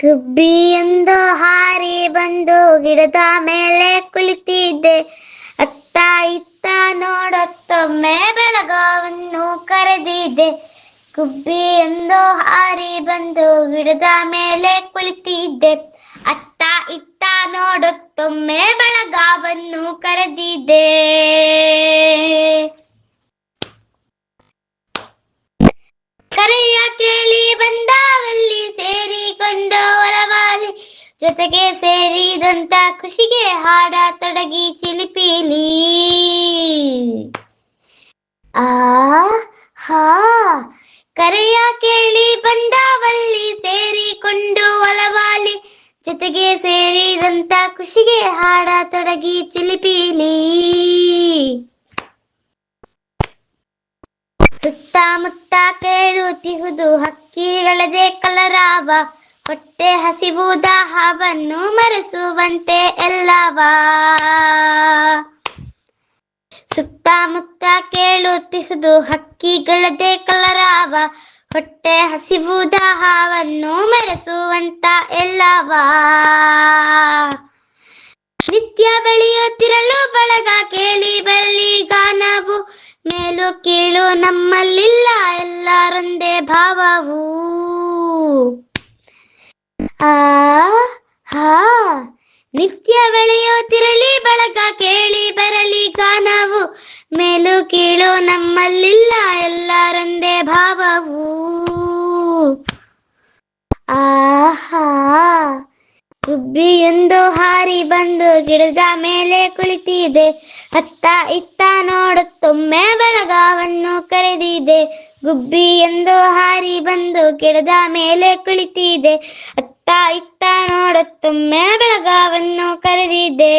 ಗುಬ್ಬಿ ಎಂದು ಹಾರಿ ಬಂದು ಗಿಡದ ಮೇಲೆ ಕುಳಿತಿದ್ದೆ. ಅತ್ತ ಇತ್ತ ನೋಡೊತ್ತೊಮ್ಮೆ ಬೆಳಗಾವನ್ನು ಕರೆದಿದ್ದೆ. ಗುಬ್ಬಿ ಎಂದು ಹಾರಿ ಬಂದು ಗಿಡದ ಮೇಲೆ ಕುಳಿತಿದ್ದೆ. ಅತ್ತ ಇತ್ತ ನೋಡೊತ್ತೊಮ್ಮೆ ಬೆಳಗಾವನ್ನು ಕರೆದಿದ್ದೆ. ಜೊತೆಗೆ ಸೇರಿದಂತ ಖುಷಿಗೆ ಹಾಡ ತೊಡಗಿ ಚಿಲಿಪಿಲಿ. ಆ, ಹಾ, ಕರೆಯ ಕೇಳಿ ಬಂದಾವಲ್ಲಿ ಸೇರಿಕೊಂಡು ಒಲವಾಲಿ. ಜೊತೆಗೆ ಸೇರಿದಂತ ಖುಷಿಗೆ ಹಾಡ ತೊಡಗಿ ಚಿಲಿಪಿಲಿ. ಸುತ್ತಮುತ್ತ ಕೇಳುತ್ತಿಹುದು ಹಕ್ಕಿಗಳದೆ ಕಲರಾವ. ಹೊಟ್ಟೆ ಹಸಿವು ದಾಹವನ್ನು ಮರೆಸುವಂತೆ ಎಲ್ಲವಾ? ಸುತ್ತಮುತ್ತ ಕೇಳುತ್ತಿಹುದು ಹಕ್ಕಿಗಳದೆ ಕಲರಾವ. ಹೊಟ್ಟೆ ಹಸಿವು ದಾಹವನ್ನು ಮರೆಸುವಂತ ಎಲ್ಲವಾ? ನಿತ್ಯ ಬೆಳೆಯುತ್ತಿರಲು ಬಳಗ ಕೇಳಿ ಬರಲಿ ಗಾನವು. ಮೇಲು ಕೀಳು ನಮ್ಮಲ್ಲಿಲ್ಲ ಎಲ್ಲರೊಂದೇ ಭಾವವು. ಆ ನಿತ್ಯ ಬೆಳೆಯುತ್ತಿರಲಿ ಬಳಗ ಕೇಳಿ ಬರಲಿ ಕಾಣವು ಮೇಲು ಕೀಳು ನಮ್ಮಲ್ಲಿಲ್ಲ, ಎಲ್ಲರೊಂದೇ ಭಾವವು. ಆಹಾ. ಗುಬ್ಬಿಯೊಂದು ಹಾರಿ ಬಂದು ಗಿಡದ ಮೇಲೆ ಕುಳಿತಿದೆ. ಅತ್ತ ಇತ್ತ ನೋಡುತ್ತೊಮ್ಮೆ ಬೆಳಗಾವನ್ನು ಕರೆದಿದೆ. ಗುಬ್ಬಿ ಎಂದು ಹಾರಿ ಬಂದು ಗಿಡದ ಮೇಲೆ ಕುಳಿತಿದೆ. ಅತ್ತ ಇತ್ತ ನೋಡುತ್ತೊಮ್ಮೆ ಬೆಳಗಾವನ್ನು ಕರೆದಿದೆ